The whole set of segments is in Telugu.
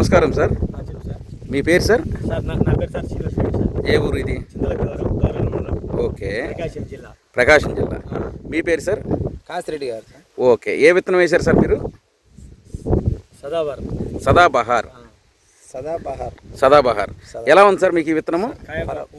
నమస్కారం సార్. ఆ, చెప్పు సార్. మీ పేరు సార్? ఏ ఊరు ఇది? ఓకే. ప్రకాశం జిల్లా. ప్రకాశం జిల్లా. ఆ, మీ పేరు సార్? కాసిరెడ్డి గారు సార్. ఓకే. ఏ విత్తనం వేశారు సార్ మీరు? సదాబహార్. ఆ, సదాబహార్. సదాబహార్. ఎలా ఉంది సార్ మీకు ఈ విత్తనము?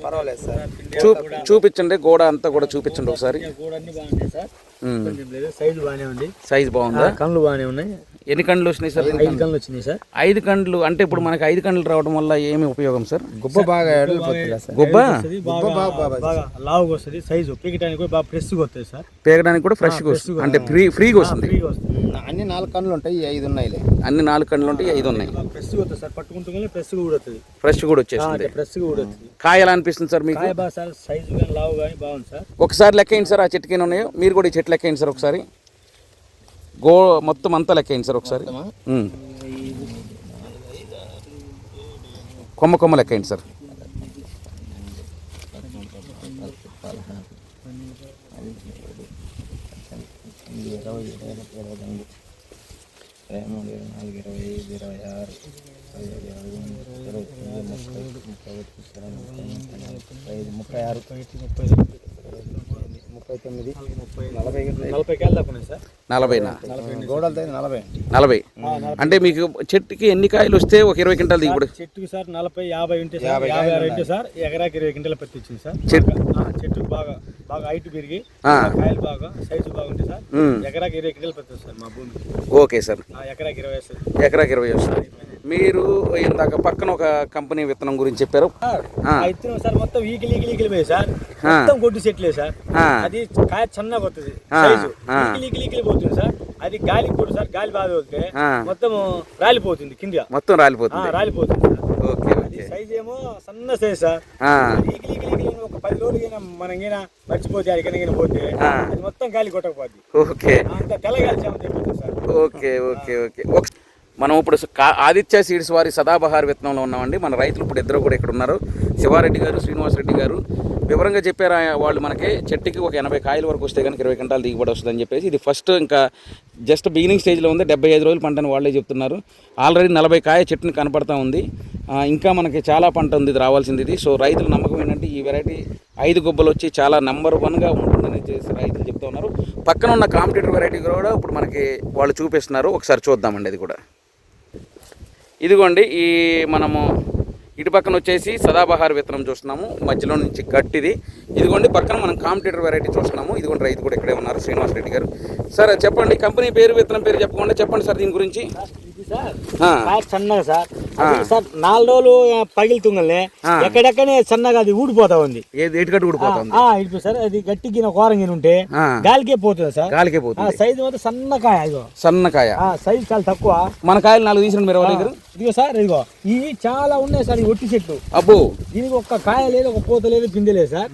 పర్వాలేదు సార్. చూ చూపించండి. గోడ అంతా కూడా చూపించండి ఒకసారి. కూడా అన్ని బాగున్నాయి సార్. మ్మ్. కొంచెం లేదు. సైజు బాగానే ఉంది. సైజ్ బాగుందా? కళ్ళు బాగానే ఉన్నాయి. ఎన్ని కండ్లు వచ్చినాయి సార్? ఐదు కళ్ళు వచ్చినాయి సార్. ఐదు కండ్లు అంటే ఇప్పుడు మనకి ఐదు కండ్లు రావడం వల్ల ఏమి ఉపయోగం సార్? గుబ్బ బాగా ఎడలిపోతుందా సార్. గుబ్బ? వస్తుంది, బాగా బాగా లావుగా వస్తుంది సైజు పీకడానికి కూడా బాగా ఫ్రెష్గా వస్తుంది సార్. పేగడానికి కూడా ఫ్రెష్గా వస్తుంది. అంటే ఫ్రీ ఫ్రీగా వస్తుంది. ఫ్రీగా వస్తుంది. అన్ని నాలుగు కన్నులు ఉంటాయి ఈ ఐదు ఉన్నాయిలే. అన్ని నాలుగు కండ్లు ఉంటాయి ఐదు ఉన్నాయి. ఫ్రెష్గా వస్తుంది సార్. పట్టుకుంటే ఫ్రెష్గా కూడా వస్తుంది ఫ్రెష్ కూడా వచ్చేస్తుంది ఫ్రెష్గా కూడా వస్తుంది కాయ ఎలా అనిపిస్తుంది సార్ మీకు? కాయ బాగా సార్ సైజు కానీ లావు కానీ బాగుంది సార్. ఒకసారి లెక్కేయండి సార్ ఆ చెట్టుకి ఉన్నాయో. మీరు కూడా ఈ చెట్టు లెక్కేయండి సార్ ఒకసారి. గో మొత్తం అంతా లెక్కేయండి సార్ ఒకసారి. కొమ్మ కొమ్మ లెక్కేయండి సార్. ఇరవై ఇరవై ఇరవై రెండు ఇరవై మూడు ఇరవై నాలుగు ఇరవై ఐదు ఇరవై ఆరు ఇరవై ఏడు ఇరవై ఎనిమిది ఇరవై తొమ్మిది ముప్పై ముప్పై ఒకటి ఇరవై ముప్పై ముప్పై నాలుగు ముప్పై ఐదు ముప్పై ఆరు. ముప్పై ముప్పై తొమ్మిది. నలభై. నలభైనా గోడలతో నలభై నలభై అంటే మీకు చెట్టుకి ఎన్ని కాయలు వస్తే ఒక ఇరవై క్వింటాలు దిగుబడి? చెట్టుకి సార్ నలభై యాభై ఉంటే సార్ యాభై ఆరు ఉంటే సార్ ఎకరాకి ఇరవై క్వింటల పత్తి వచ్చింది సార్. చెట్టు. చెట్టు బాగా బాగా హైట్ పెరిగి. కాయలు బాగా సైజు బాగుంటే సార్. ఎకరాకి ఇరవై క్వింటల పత్తి వస్తుంది సార్ మా భూమికి. Okay sir. ఆ, ఎకరాకి ఇరవై వస్తుంది. ఎకరాకి ఇరవై వస్తుంది. మీరు ఇందాక పక్కన ఒక కంపెనీ విత్తనం గురించి చెప్పారు. సార్ మొత్తం ఈకిలి ఈకిలి ఈకిలి పోయి సార్. మొత్తం కొట్టు చెట్లే సార్. అది కాయ సన్నగా వస్తుంది. ఈకిలి ఈకిలి ఈకిలి పోతుంది సార్. అది గాలి కూడా సార్ గాలి బాగా వెళ్తే ఆ. మొత్తం రాలిపోతుంది కింద. మొత్తం రాలిపోతుంది. రాలిపోతుంది ఓకే అది సైజ్ ఏమో సన్న సైజ్ సార్. ఈకిలి ఈకిలి ఈకిలి ఒక పది రోజులకైనా మనం గినా మర్చిపోతే అడిగిన పోతే. అది మొత్తం గాలి కొట్టకపోద్ది. ఓకే. అంత తెల్లగాలి చేమ తెగిపోతుంది సార్. Okay okay okay. మనం ఇప్పుడు ఆదిత్య సీడ్స్ వారి సదాబహార్ విత్తనంలో ఉన్నామండి. మన రైతులు ఇప్పుడు ఇద్దరు కూడా ఇక్కడ ఉన్నారు. శివారెడ్డి గారు శ్రీనివాసరెడ్డి గారు. వివరంగా చెప్పారు వాళ్ళు మనకి చెట్టుకి ఒక ఎనభై కాయల వరకు వస్తే కనుక ఇరవై గంటలు దిగుబడి వస్తుందని చెప్పేసి ఇది ఫస్ట్ ఇంకా జస్ట్ బిగినింగ్ స్టేజ్లో ఉంది. డెబ్బై ఐదు రోజులు పంటని వాళ్ళే చెప్తున్నారు. ఆల్రెడీ నలభై కాయ చెట్టుని కనపడతా ఉంది. ఇంకా మనకి చాలా పంట ఉంది. ఇది రావాల్సింది ఇది. సో రైతుల నమ్మకం ఏంటంటే ఈ వెరైటీ ఐదు గుబ్బలు వచ్చి చాలా నెంబర్ వన్గా ఉంటుందని చేసి రైతులు చెప్తా ఉన్నారు. పక్కన ఉన్న కాంపిటేటివ్ వెరైటీ కూడా ఇప్పుడు మనకి వాళ్ళు చూపిస్తున్నారు. ఒకసారి చూద్దామండి అది కూడా. ఇదిగోండి ఈ మనము ఇటు పక్కన వచ్చేసి సదాబహార్ విత్తనం చూస్తున్నాము. మధ్యలో నుంచి గట్టిది. ఇదిగోండి పక్కన మనం కాంపిటేటర్ వెరైటీ చూస్తున్నాము. ఇదిగోండి రైతు కూడా ఇక్కడే ఉన్నారు శ్రీనివాస్ రెడ్డి గారు. సార్ చెప్పండి కంపెనీ పేరు విత్తనం పేరు చెప్పకుండా. చెప్పండి సార్ దీని గురించి. సార్. సార్ నాలుగు రోజులు పగిలితుంగలే. ఎక్కడెక్కడే సన్నగా అది ఊడిపోతా ఉంది. ఊడిపోతుంది సార్ అది గట్టిగిన కోరంగిన ఉంటే ఆ, గాలికే పోతుంది సార్? గాలికే ఆ పోతుంది సైజు మాత్రం సన్నకాయ ఇదిగో. సన్నకాయ ఆ సైజు చాలా తక్కువ. మన కాయలు నాలుగు తీసిన మీరు ఎవరి దగ్గర? ఇదిగో సార్ ఇదిగో. ఇవి చాలా ఉన్నాయి సార్ ఈ ఒట్టి చెట్లు. అబ్బో. దీనికి ఒక్క కాయ లేదు ఒక పూత లేదు పిండి లేదు సార్.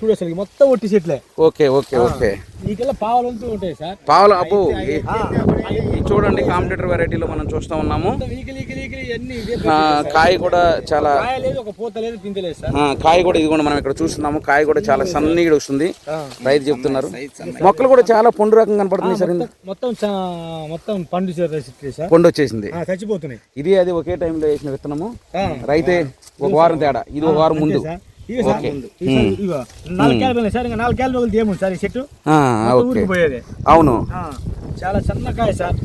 చూడు అసలు మొత్తం ఒట్టి చెట్లే. Okay okay okay. వీటిలో పావులంతూ ఉంటాయి సార్. పావులు అబ్బో చూడండి కాంపిటేటర్ వెరైటీలో మనం చూస్తూ ఉన్నాము. ఈకిలి కాయ కూడా చాలా కాయ లేదు ఒక పూత లేదు పిండి లేదు సార్. ఆ, కాయ కూడా ఇది కూడా మనం ఇక్కడ చూస్తున్నాము. కాయ కూడా చాలా సన్నగా వస్తుంది. రైతు చెప్తున్నారు. మొక్కలు కూడా చాలా పండు రకం కనపడుతుంది సార్. మొత్తం పండు పండు వచ్చేసింది. ఆ, చచ్చిపోతున్నాయి. ఇది అది ఒకే టైంలో వేసిన విత్తనము. రైతే ఒక వారం తేడా. ఇది ఒక వారం ముందు. అవును. చాలా సన్నకాయ సార్.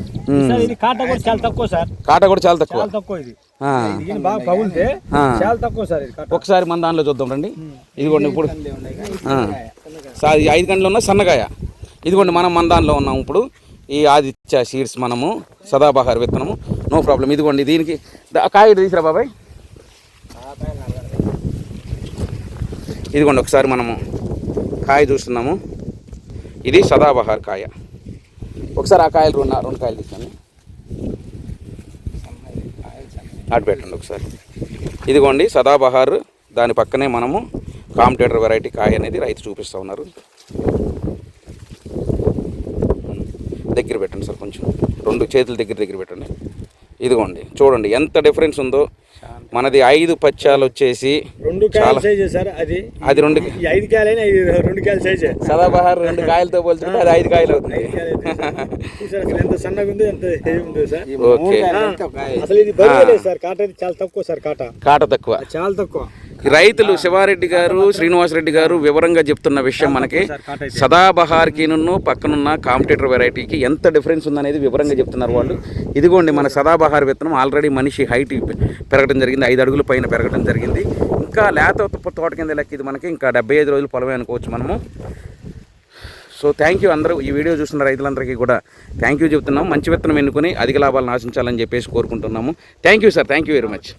సార్ ఇది కాట కూడా చాలా తక్కువ సార్. కాట కూడా చాలా తక్కువ. చాలా తక్కువ ఇది. ఇది బాగా పగులితే. చాలా తక్కువ సార్ ఇది ఒకసారి మన దానిలో చూద్దాం రండి. ఇదిగోండి ఇప్పుడు. సార్ ఈ ఐదు గంటలు ఉన్న సన్నకాయ. ఇదిగోండి మనం మన దానిలో ఉన్నాం ఇప్పుడు. ఈ ఆదిత్య సీడ్స్ మనము సదాబహార్ విత్తనము. No problem. ఇదిగోండి దీనికి కాయ తీసురా బాబాయ్? ఇదిగోండి ఒకసారి మనము కాయ చూస్తున్నాము. ఇది సదాబహార్ కాయ. ఒకసారి ఆ కాయలు రెండు రెండు కాయలు తీసుకోండి. అటు పెట్టండి ఒకసారి. ఇదిగోండి సదాబహార్. దాని పక్కనే మనము కాంపిటేటర్ వెరైటీ కాయ అనేది రైతు చూపిస్తూ ఉన్నారు. దగ్గర పెట్టండి సార్ కొంచెం. రెండు చేతుల దగ్గర దగ్గర పెట్టండి. ఇదిగోండి చూడండి ఎంత డిఫరెన్స్ ఉందో. మనది ఐదు పచ్చాలు వచ్చేసి రెండు కాయల సైజే సార్ అది. అది రెండు ఈ ఐదు కాయలైనా రెండు కాయల సైజే. సదాబహార్ రెండు కాయలతో పోల్చుకుంటే అది ఐదు కాయలు అవుతుంది. ఎంత సన్నగా ఉంది ఎంత ఉందో సార్. ఓకే. అసలు ఇది సార్ కాట చాలా తక్కువ సార్ కాట. కాట తక్కువ. చాలా తక్కువ. రైతులు శివారెడ్డి గారు శ్రీనివాసరెడ్డి గారు వివరంగా చెప్తున్న విషయం మనకి. సదాబహార్కిను పక్కనున్న కాంపిటేటర్ వెరైటీకి ఎంత డిఫరెన్స్ ఉందనేది వివరంగా చెప్తున్నారు వాళ్ళు. ఇదిగోండి మన సదాబహార్ విత్తనం ఆల్రెడీ మనిషి హైట్ పెరగడం జరిగింది ఐదు అడుగుల పైన పెరగడం జరిగింది. ఇంకా లేత తోట కింద లెక్క ఇది మనకి ఇంకా డెబ్బై ఐదు రోజులు పొలమే అనుకోవచ్చు మనము. సో థ్యాంక్ యూ అందరూ. ఈ వీడియో చూస్తున్న రైతులందరికీ కూడా థ్యాంక్ యూ చెప్తున్నాం. మంచి విత్తనం ఎన్నుకొని అధిక లాభాలను ఆశించాలని చెప్పేసి కోరుకుంటున్నాము. Thank you sir thank you very much